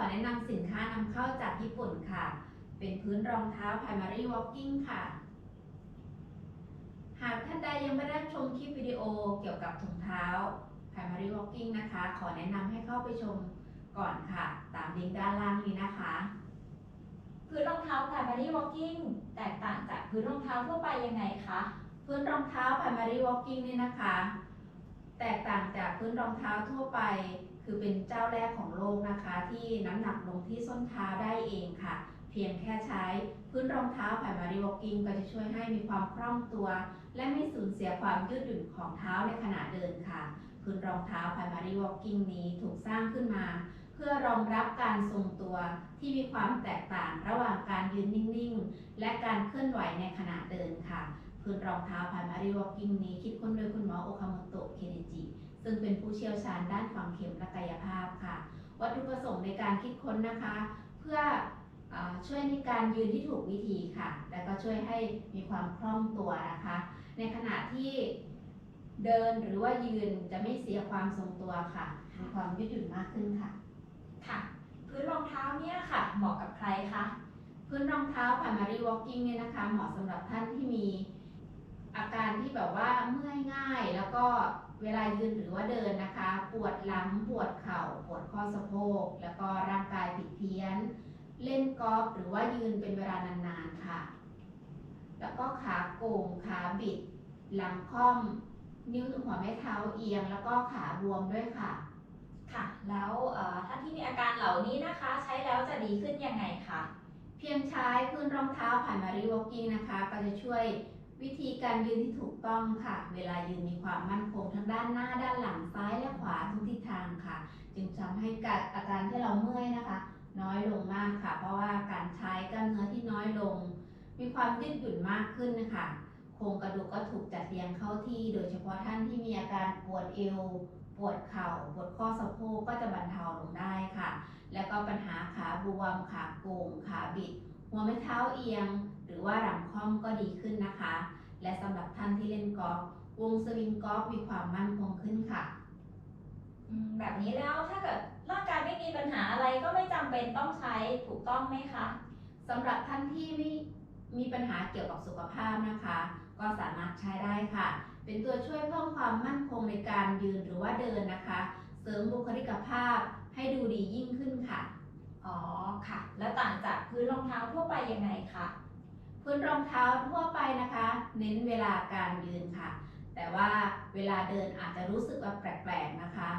อแนะนำสินค้านำเข้าจากญี่ปุ่นค่ะ เป็นพื้นรองเท้า Primary Walking ค่ะ หากท่านใดยังไม่ได้ชมคลิปวิดีโอเกี่ยวกับถุงเท้า Primary Walking นะคะ ขอแนะนำให้เข้าไปชมก่อนค่ะ ตามลิงก์ด้านล่างนี้นะคะพื้นรองเท้า Primary Walking แตกต่างจากพื้นรองเท้าทั่วไปยังไงคะ พื้นรองเท้า Primary Walking นี่นะคะ แตกต่างจากพื้นรองเท้าทั่วไป คือเป็นเจ้าแรกของโลกนะคะ ที่น้ำหนักลงที่ส้นเท้าได้เองค่ะ เพียงแค่ใช้พื้นรองเท้า Primary Walking ก็จะช่วยให้มีความคล่องตัว และไม่สูญเสียความยืดหยุ่นของเท้าในขณะเดินค่ะ พื้นรองเท้า Primary Walking นี้ถูกสร้างขึ้นมา เพื่อรองรับการทรงตัวที่มีความแตกต่างระหว่างการยืนนิ่งๆ และการเคลื่อนไหวในขณะเดินค่ะ พื้นรองเท้า Primary Walking นี้คิดค้นโดยคุณหมอโอคาโมโตะเคเนจิ ซึ่งเป็นผู้เชี่ยวชาญด้านฝังเข็มและกายภาพค่ะ วัตถุประสงค์ในการคิดค้นนะคะ เพื่ออาช่วยในการยืนที่ถูกวิธีค่ะ และก็ช่วยให้มีความคล่องตัวนะคะ ในขณะที่เดินหรือว่ายืนจะไม่เสียความทรงตัวค่ะ มีความยืดหยุ่นมากขึ้นค่ะ ค่ะ พื้นรองเท้าเนี่ยค่ะ เหมาะกับใครคะ พื้นรองเท้า primary walking เนี่ยนะคะ เหมาะสำหรับท่านที่มีอาการที่แบบว่าเมื่อยง่ายแล้วก็ เวลายืนหรือว่าเดินนะคะ ปวดหลังปวดเข่าปวดข้อสะโพก แล้วก็ร่างกายผิดเพี้ยน เล่นกอล์ฟหรือว่ายืนเป็นเวลานานๆค่ะ แล้วก็ขาโก่งขาบิด หลังค่อม นิ้วหัวแม่เท้าเอียง แล้วก็ขาบวมด้วยค่ะค่ะ แล้วเอ่อท่านที่มีอาการเหล่านี้นะคะ ใช้แล้วจะดีขึ้นยังไงคะเพียงใช้พื้นรองเท้า primary walking นะคะ ก็จะช่วย วิธีการยืนที่ถูกต้องค่ะ เวลายืนมีความมั่นคงทั้งด้านหน้าด้านหลังซ้ายและขวาทุกทิศทางค่ะ จึงทำให้การอาการที่เราเมื่อยนะคะ น้อยลงมากค่ะ เพราะว่าการใช้กล้ามเนื้อที่น้อยลง มีความยืดหยุ่นมากขึ้นนะคะโครงกระดูกก็ถูกจัดเรียงเข้าที่ โดยเฉพาะท่านที่มีอาการปวดเอว ปวดเข่า ปวดข้อสะโพกก็จะบรรเทาลงได้ค่ะ แล้วก็ปัญหาขาบวมขาโก่งขาบิดหัวไม่เท้าเอียง หรือว่าหลังค่อมก็ดีขึ้นนะคะ และสำหรับท่านที่เล่นกอล์ฟวงสวิงกอล์ฟมีความมั่นคงขึ้นค่ะอืมแบบนี้แล้วถ้าเกิดร่างกายไม่มีปัญหาอะไรก็ไม่จำเป็นต้องใช้ถูกต้องไหมคะสำหรับท่านที่ไม่มีปัญหาเกี่ยวกับสุขภาพนะคะ ก็สามารถใช้ได้ค่ะ เป็นตัวช่วยเพิ่มความมั่นคงในการยืนหรือว่าเดินนะคะ เสริมบุคลิกภาพให้ดูดียิ่งขึ้นค่ะ อ๋อค่ะ แล้วต่างจากพื้นรองเท้าทั่วไปยังไงคะ พื้นรองเท้าทั่วไปนะคะ เน้นเวลาการยืนค่ะ แต่ว่าเวลาเดินอาจจะรู้สึกว่าแปลกๆนะคะ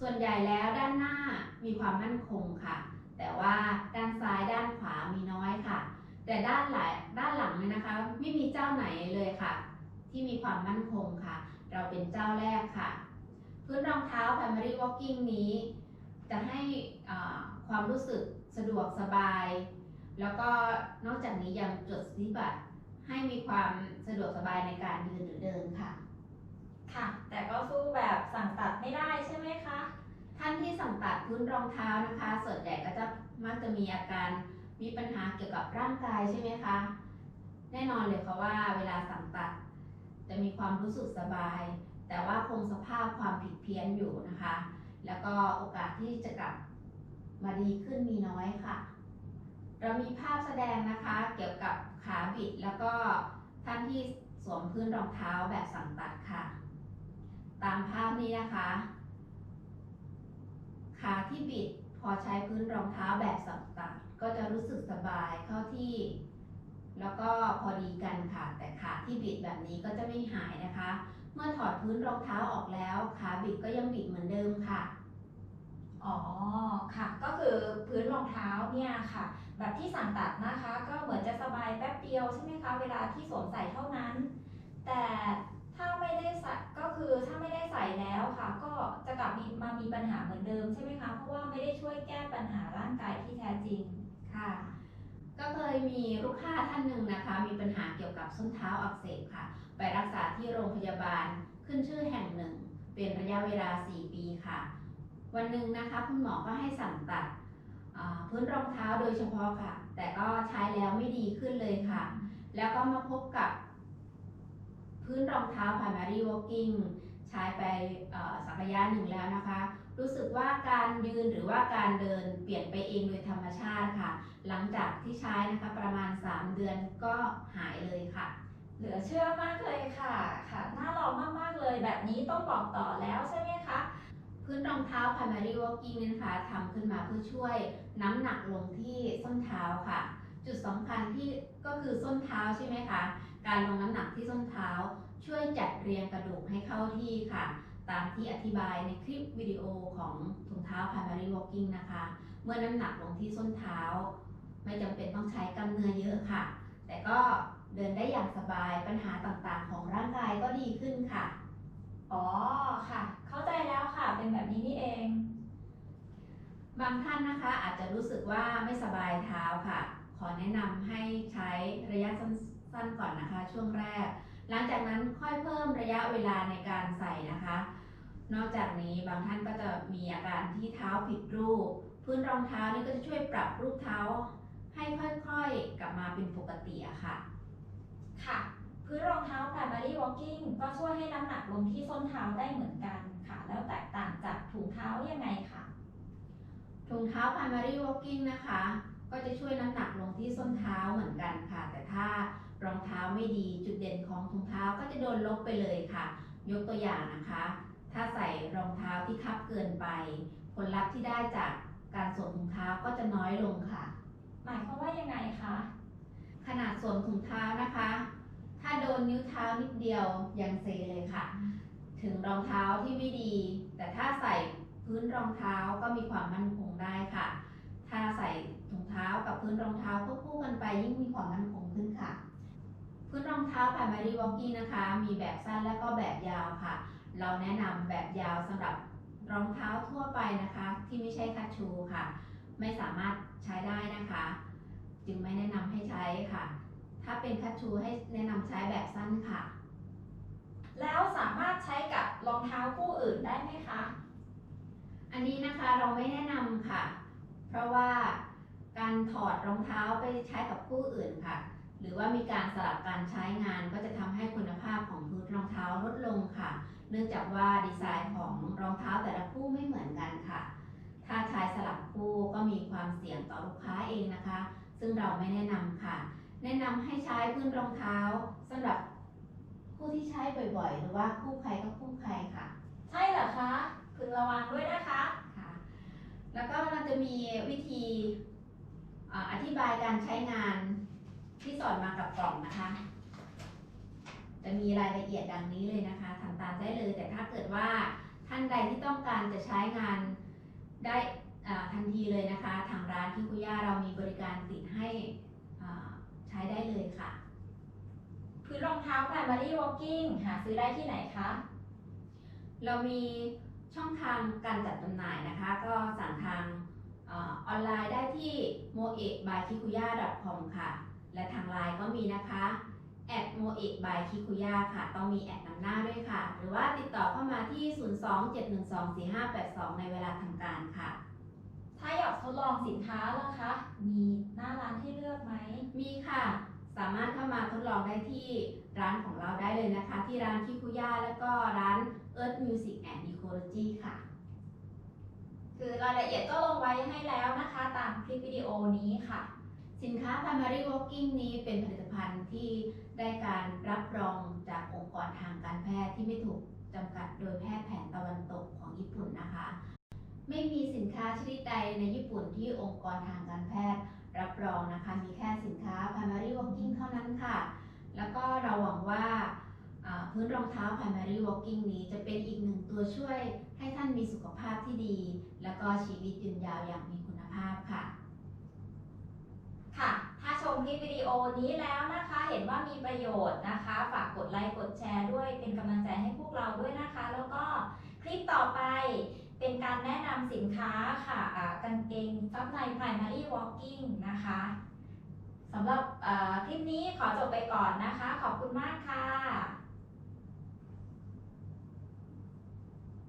ส่วนใหญ่แล้วด้านหน้ามีความมั่นคงค่ะ แต่ว่าด้านซ้ายด้านขวามีน้อยค่ะ แต่ด้านหลังด้านหลังเนี่ยนะคะ ไม่มีเจ้าไหนเลยค่ะ ที่มีความมั่นคงค่ะ เราเป็นเจ้าแรกค่ะ พื้นรองเท้า primary walking นี้ จะให้ความรู้สึกสะดวกสบาย แล้วก็นอกจากนี้ยังจดสิทธิบัตรให้มีความสะดวกสบายในการยืนหรือเดินค่ะ ค่ะ แต่ก็สู้แบบสั่งตัดไม่ได้ใช่ไหมคะ ท่านที่สั่งตัดพื้นรองเท้านะคะ ส่วนใหญ่ก็จะมักจะมีอาการมีปัญหาเกี่ยวกับร่างกายใช่ไหมคะ แน่นอนเลยค่ะว่าเวลาสั่งตัด จะมีความรู้สึกสบาย แต่ว่าคงสภาพความผิดเพี้ยนอยู่นะคะ แล้วก็โอกาสที่จะกลับมาดีขึ้นมีน้อยค่ะ เรามีภาพแสดงนะคะเกี่ยวกับขาบิดแล้วก็ท่านที่สวมพื้นรองเท้าแบบสั่งตัดค่ะ ตามภาพนี้นะคะ ขาที่บิดพอใช้พื้นรองเท้าแบบสับตัดก็จะรู้สึกสบายเข้าที่ แล้วก็พอดีกันค่ะ แต่ขาที่บิดแบบนี้ก็จะไม่หายนะคะ เมื่อถอดพื้นรองเท้าออกแล้ว ขาบิดก็ยังบิดเหมือนเดิมค่ะ อ๋อ ค่ะ ก็คือพื้นรองเท้าเนี่ยค่ะ แบบที่สั่งตัดนะคะ ก็เหมือนจะสบายแป๊บเดียวใช่ไหมคะ เวลาที่สวมใส่เท่านั้น แต่ถ้าไม่ได้ใส่ก็คือถ้าไม่ได้ใส่แล้วค่ะ ก็จะกลับมีมามีปัญหาเหมือนเดิมใช่ไหมคะ เพราะว่าไม่ได้ช่วยแก้ปัญหาร่างกายที่แท้จริง ค่ะ ก็เคยมีลูกค้าท่านหนึ่งนะคะ มีปัญหาเกี่ยวกับส้นเท้าอักเสบค่ะ ไปรักษาที่โรงพยาบาลขึ้นชื่อแห่งหนึ่ง เป็นระยะเวลา 4 ปีค่ะ วันหนึ่งนะคะคุณหมอก็ให้สั่งตัดพื้นรองเท้าโดยเฉพาะค่ะ แต่ก็ใช้แล้วไม่ดีขึ้นเลยค่ะ แล้วก็มาพบกับพื้นรองเท้า primary walking ใช้ไปสักระยะหนึ่งแล้วนะคะ รู้สึกว่าการยืนหรือว่าการเดินเปลี่ยนไปเองโดยธรรมชาติค่ะ หลังจากที่ใช้นะคะประมาณ 3 เดือนก็หายเลยค่ะ เหลือเชื่อมากเลยค่ะ ค่ะ น่าลองมาก ๆ เลยแบบนี้ต้องบอกต่อแล้วใช่ไหมคะ พื้นรองเท้า primary walking เนี่ยนะคะทำขึ้นมาเพื่อช่วยน้ำหนักลงที่ส้นเท้าค่ะ จุดสำคัญที่ก็คือส้นเท้าใช่ไหมคะ การลงน้ำหนักที่ส้นเท้า ช่วยจัดเรียงกระดูกให้เข้าที่ค่ะ ตามที่อธิบายในคลิปวิดีโอของถุงเท้า primary walking นะคะ เมื่อน้ำหนักลงที่ส้นเท้า ไม่จำเป็นต้องใช้กล้ามเนื้อเยอะค่ะ แต่ก็เดินได้อย่างสบายปัญหาต่างๆ ของร่างกายก็ดีขึ้นค่ะ อ๋อค่ะ เข้าใจแล้วค่ะ เป็นแบบนี้นี่เอง บางท่านนะคะอาจจะรู้สึกว่าไม่สบายเท้าค่ะ ขอแนะนำให้ใช้ระยะสั้นๆก่อนนะคะ ช่วงแรก หลังจากนั้นค่อยเพิ่มระยะเวลาในการใส่นะคะ นอกจากนี้บางท่านก็จะมีอาการที่เท้าผิดรูป พื้นรองเท้านี่ก็จะช่วยปรับรูปเท้า ให้ค่อยๆกลับมาเป็นปกติอะค่ะ ค่ะ พื้นรองเท้า primary walking ก็ช่วยให้น้ำหนักลงที่ส้นเท้าได้เหมือนกันค่ะ แล้วแตกต่างจากถุงเท้ายังไงคะถุงเท้า primary walking นะคะ ก็จะช่วยน้ำหนักลงที่ส้นเท้าเหมือนกันค่ะ แต่ถ้ารองเท้าไม่ดีจุดเด่นของถุงเท้าก็จะโดนลบไปเลยค่ะ ยกตัวอย่างนะคะ ถ้าใส่รองเท้าที่คับเกินไป ผลลัพธ์ที่ได้จากการสวมถุงเท้าก็จะน้อยลงค่ะ หมายความว่ายังไงคะขนาดสวมถุงเท้านะคะ ถ้าโดนนิ้วเท้านิดเดียวยังเซเลยค่ะ ถึงรองเท้าที่ไม่ดี แต่ถ้าใส่พื้นรองเท้าก็มีความมั่นคงได้ค่ะ ถ้าใส่ถุงเท้ากับพื้นรองเท้าควบคู่กันไปยิ่งมีความมั่นคงขึ้นค่ะ พื้นรองเท้า primary walking นะคะ มีแบบสั้นและก็แบบยาวค่ะ เราแนะนำแบบยาวสำหรับรองเท้าทั่วไปนะคะ ที่ไม่ใช่คัชชูค่ะ ไม่สามารถใช้ได้นะคะ จึงไม่แนะนำให้ใช้ค่ะ ถ้าเป็นคัชชูให้แนะนำใช้แบบสั้นค่ะ แล้วสามารถใช้กับรองเท้าคู่อื่นได้ไหมคะ อันนี้นะคะเราไม่แนะนำค่ะ เพราะว่าการถอดรองเท้าไปใช้กับคู่อื่นค่ะ หรือว่ามีการสลับการใช้งานก็จะทำให้คุณภาพของพื้นรองเท้าลดลงค่ะ เนื่องจากว่าดีไซน์ของรองเท้าแต่ละคู่ไม่เหมือนกันค่ะ ถ้าใช้สลับคู่ก็มีความเสี่ยงต่อลูกค้าเองนะคะ ซึ่งเราไม่แนะนำค่ะ แนะนำให้ใช้พื้นรองเท้าสำหรับคู่ที่ใช้บ่อยๆ หรือว่าคู่ใครก็คู่ใครค่ะ ใช่เหรอคะพึงระวังด้วยนะคะค่ะ แล้วก็เราจะมีวิธีอ่าอธิบายการใช้งานที่สอนมากับกล่องนะคะ จะมีรายละเอียดดังนี้เลยนะคะทำตามได้เลย แต่ถ้าเกิดว่าท่านใดที่ต้องการจะใช้งานได้อ่าทันทีเลยนะคะ ทางร้านคิคุย่าเรามีบริการติดให้อ่า ใช้ได้เลยค่ะ พื้นรองเท้า primary walking หาซื้อได้ที่ไหนคะ เรามีช่องทางการจัดจำหน่ายนะคะ ก็สั่งทางออนไลน์ได้ที่ m o e by kikuya com ค่ะ และทางไลน์ก็มีนะคะแอด m o e by kikuya ค่ะ ต้องมีแอดนำหน้าด้วยค่ะ หรือว่าติดต่อเข้ามาที่ 027124582 ในเวลาทำการค่ะ ถ้าอยากทดลองสินค้าล่ะคะ มีหน้าร้านให้เลือกไหม มีค่ะ สา มารถเข้ามาทดลองได้ที่ร้านของเราได้เลยนะคะ ที่ร้านคิคุย่าแล้วก็ร้าน Earth Music and Ecology ค่ะ คือรายละเอียดก็ลงไว้ให้แล้วนะคะตามคลิปวิดีโอนี้ค่ะ สินค้า Primary Walking นี้เป็นผลิตภัณฑ์ที่ได้การรับรองจากองค์กรทางการแพทย์ที่ไม่ถูกจำกัดโดยแพทย์แผนตะวันตกของญี่ปุ่นนะคะ ไม่มีสินค้าชนิดใดในญี่ปุ่นที่องค์กรทางการแพทย์รับรองนะคะ มีแค่สินค้า Primary Walking เท่านั้นค่ะแล้ว ก็เราหวังว่าพื้นรองเท้า Primary Walking นี้จะเป็นอีกหนึ่งตัวช่วยให้ท่านมีสุขภาพที่ดี แล้วก็ชีวิตยืนยาวอย่างมีคุณภาพค่ะ ค่ะ ถ้าชมคลิปวิดีโอนี้แล้วนะคะ เห็นว่ามีประโยชน์นะคะ ฝากกดไลค์ กดแชร์ด้วย เป็นกำลังใจให้พวกเราด้วยนะคะ แล้วก็คลิปต่อไปเป็นการแนะนำสินค้าค่ะอ่ากางเกงซับใน primary walking นะคะ สำหรับคลิปนี้ขอจบไปก่อนนะคะ ขอบคุณมากค่ะ